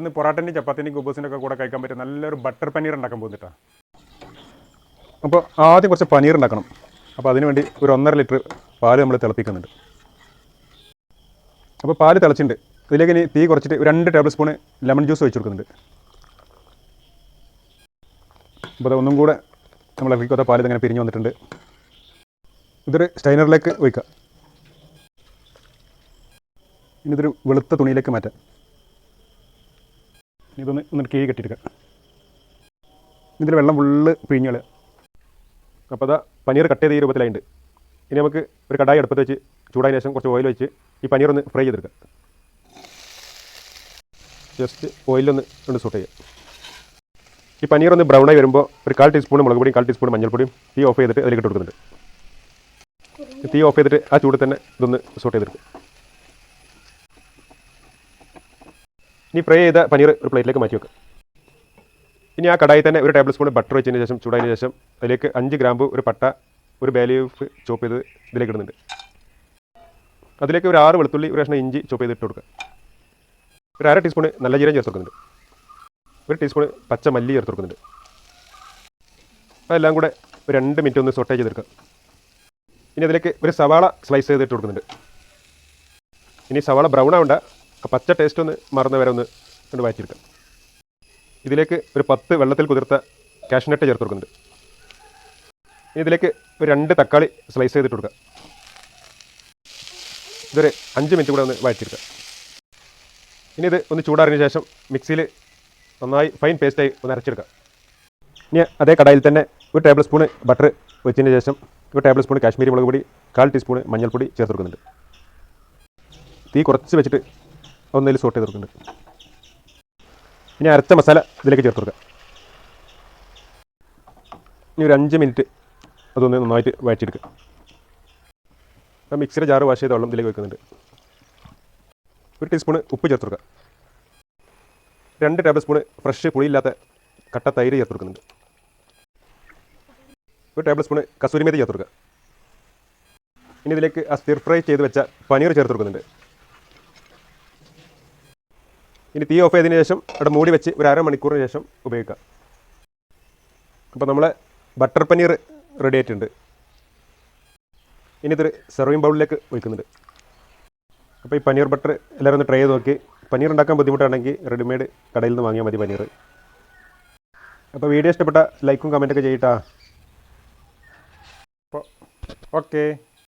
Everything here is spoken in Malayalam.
ഇന്ന് പൊറാട്ടന്റെയും ചപ്പാത്തിന്റെയും കുബൂസിന്റെ ഒക്കെ കൂടെ കഴിക്കാൻ പറ്റും നല്ലൊരു ബട്ടർ പനീർ ഉണ്ടാക്കാൻ പോകുന്നിട്ടാണ് അപ്പോൾ ആദ്യം കുറച്ച് പനീർ ഉണ്ടാക്കണം. അപ്പോൾ അതിനുവേണ്ടി ഒരു ഒന്നര ലിറ്റർ പാൽ നമ്മൾ തിളപ്പിക്കുന്നുണ്ട്. അപ്പോൾ പാൽ തിളച്ചിട്ടുണ്ട്. ഇതിലേക്ക് ഇനി തീ കുറച്ചിട്ട് രണ്ട് ടേബിൾ സ്പൂൺ ലെമൺ ജ്യൂസ് ഒഴിച്ച് കൊടുക്കുന്നുണ്ട്. അപ്പോൾ അതൊന്നും കൂടെ നമ്മൾ ഇറക്കിക്കാത്ത പാൽ ഇങ്ങനെ പിരിഞ്ഞ് വന്നിട്ടുണ്ട്. ഇതൊരു സ്റ്റൈനറിലേക്ക് ഒഴിക്കുക ഇനി ഇതൊരു വെളുത്ത തുണിയിലേക്ക് മാറ്റാം. ഇതൊന്ന് ഒന്ന് കീഴ് കെട്ടിയെടുക്കാം. ഇതിൽ വെള്ളം ഫുള്ള് പിഴിഞ്ഞ് കളയുക അപ്പോൾ അതാ പനീർ കട്ട് ചെയ്ത ഈ രൂപത്തിലായിട്ടുണ്ട് ഇനി നമുക്ക് ഒരു കടായി അടുപ്പത്ത് വെച്ച് ചൂടായതിനു ശേഷം കുറച്ച് ഓയിൽ വെച്ച് ഈ പനീർ ഒന്ന് ഫ്രൈ ചെയ്തെടുക്കുക ജസ്റ്റ് ഓയിലൊന്ന് ഒന്ന് സൂട്ട് ചെയ്യുക ഈ പനീർ ഒന്ന് ബ്രൗൺ ആയി വരുമ്പോൾ ഒരു കാൽ ടീസ്പൂൺ മുളക് പൊടിയും കാൽ ടീസ്പൂൺ മഞ്ഞൾപ്പൊടിയും തീ ഓഫ് ചെയ്തിട്ട് അതിലേക്ക് ഇട്ട് കൊടുക്കുന്നുണ്ട്. തീ ഓഫ് ചെയ്തിട്ട് ആ ചൂട് തന്നെ ഇതൊന്ന് സൂട്ട് ചെയ്തെടുക്കും. ഇനി ഫ്രൈ ചെയ്ത പനീർ ഒരു പ്ലേറ്റിലേക്ക് മാറ്റി വെക്കുക ഇനി ആ കടായി തന്നെ ഒരു ടേബിൾ സ്പൂൺ ബട്ടർ വെച്ചതിന് ശേഷം ചൂടായതിന് ശേഷം അതിലേക്ക് അഞ്ച് ഗ്രാമ്പ് ഒരു പട്ട ഒരു ബേ ലീഫ് ചോപ്പ് ചെയ്ത് ഇതിലേക്ക് ഇടുന്നുണ്ട്. അതിലേക്ക് ഒരു ആറ് വെളുത്തുള്ളി ഒരു കഷ്ണം ഇഞ്ചി ചോപ്പ് ചെയ്ത് ഇട്ട് കൊടുക്കുക. ഒരു അര ടീസ്പൂൺ നല്ല ജീരം ചേർത്ത് കൊടുക്കുന്നുണ്ട്. ഒരു ടീസ്പൂൺ പച്ച മല്ലി ചേർത്ത് കൊടുക്കുന്നുണ്ട്. അതെല്ലാം കൂടെ ഒരു രണ്ട് മിനിറ്റ് ഒന്ന് സൊട്ടേ ചെയ്തെടുക്കുക. ഇനി അതിലേക്ക് ഒരു സവാള സ്ലൈസ് ചെയ്തിട്ട് കൊടുക്കുന്നുണ്ട്. ഇനി സവാള ബ്രൗൺ ആവണ്ട. ആ പച്ച ടേസ്റ്റ് ഒന്ന് മറന്നവരെ ഒന്ന് കൊണ്ട് വായിച്ചെടുക്കാം ഇതിലേക്ക് ഒരു പത്ത് വെള്ളത്തിൽ കുതിർത്ത കാഷ്നട്ട് ചേർത്ത് കൊടുക്കുന്നുണ്ട്. ഇതിലേക്ക് ഒരു രണ്ട് തക്കാളി സ്ലൈസ് ചെയ്തിട്ട് കൊടുക്കുക ഇതൊരു അഞ്ച് മിനിറ്റ് കൂടെ ഒന്ന് വഴറ്റിയെടുക്കുക ഇനി ഇത് ഒന്ന് ചൂടാറിന് ശേഷം മിക്സിയിൽ നന്നായി ഫൈൻ പേസ്റ്റായി ഒന്ന് അരച്ചെടുക്കുക ഇനി അതേ കടായിൽ തന്നെ ഒരു ടേബിൾ സ്പൂണ് ബട്ടർ വെച്ചതിന് ശേഷം ഒരു ടേബിൾ സ്പൂൺ കാശ്മീരി മുളക് പൊടി കാൽ ടീസ്പൂൺ മഞ്ഞൾപ്പൊടി ചേർത്ത് കൊടുക്കുന്നുണ്ട്. തീ കുറച്ച് വെച്ചിട്ട് ഒന്നിൽ സോട്ട് ചെയ്ത് കൊടുക്കുന്നുണ്ട്. ഇനി അരച്ച മസാല ഇതിലേക്ക് ചേർത്ത് കൊടുക്കുക ഇനി ഒരു അഞ്ച് മിനിറ്റ് അതൊന്ന് നന്നായിട്ട് വഴച്ചെടുക്കുക ആ മിക്സിയുടെ ജാറ് വാഷ് ചെയ്ത വെള്ളം ഇതിലേക്ക് വെക്കുന്നുണ്ട്. ഒരു ടീസ്പൂണ് ഉപ്പ് ചേർത്ത് കൊടുക്കുക. രണ്ട് ടേബിൾ സ്പൂണ് ഫ്രഷ് പുളിയില്ലാത്ത കട്ട തൈര് ചേർത്ത് കൊടുക്കുന്നുണ്ട്. ഒരു ടേബിൾ സ്പൂണ് കസൂരി മേത്തി ചേർത്ത് കൊടുക്കുക. ഇനി ഇതിലേക്ക് ആ സ്റ്റിർ ഫ്രൈ ചെയ്ത് വെച്ച പനീർ ചേർത്ത് കൊടുക്കുന്നുണ്ട്. ഇനി തീ ഓഫ് ചെയ്തതിന് ശേഷം അവിടെ മൂടി വെച്ച് ഒരു അരമണിക്കൂറിന് ശേഷം ഉപയോഗിക്കാം അപ്പോൾ നമ്മളെ ബട്ടർ പനീർ റെഡി ആയിട്ടുണ്ട്. ഇനി ഇതൊരു സെർവിങ് ബൗളിലേക്ക് ഒഴിക്കുന്നുണ്ട്. അപ്പോൾ ഈ പനീർ ബട്ടർ എല്ലാവരും ഒന്ന് ട്രൈ ചെയ്ത് നോക്കി. പനീർ ഉണ്ടാക്കാൻ ബുദ്ധിമുട്ടാണെങ്കിൽ റെഡിമെയ്ഡ് കടയിൽ നിന്ന് വാങ്ങിയാൽ മതി പനീർ. അപ്പോൾ വീഡിയോ ഇഷ്ടപ്പെട്ട ലൈക്കും കമന്റൊക്കെ ചെയ്യട്ടാ. അപ്പോൾ ഓക്കേ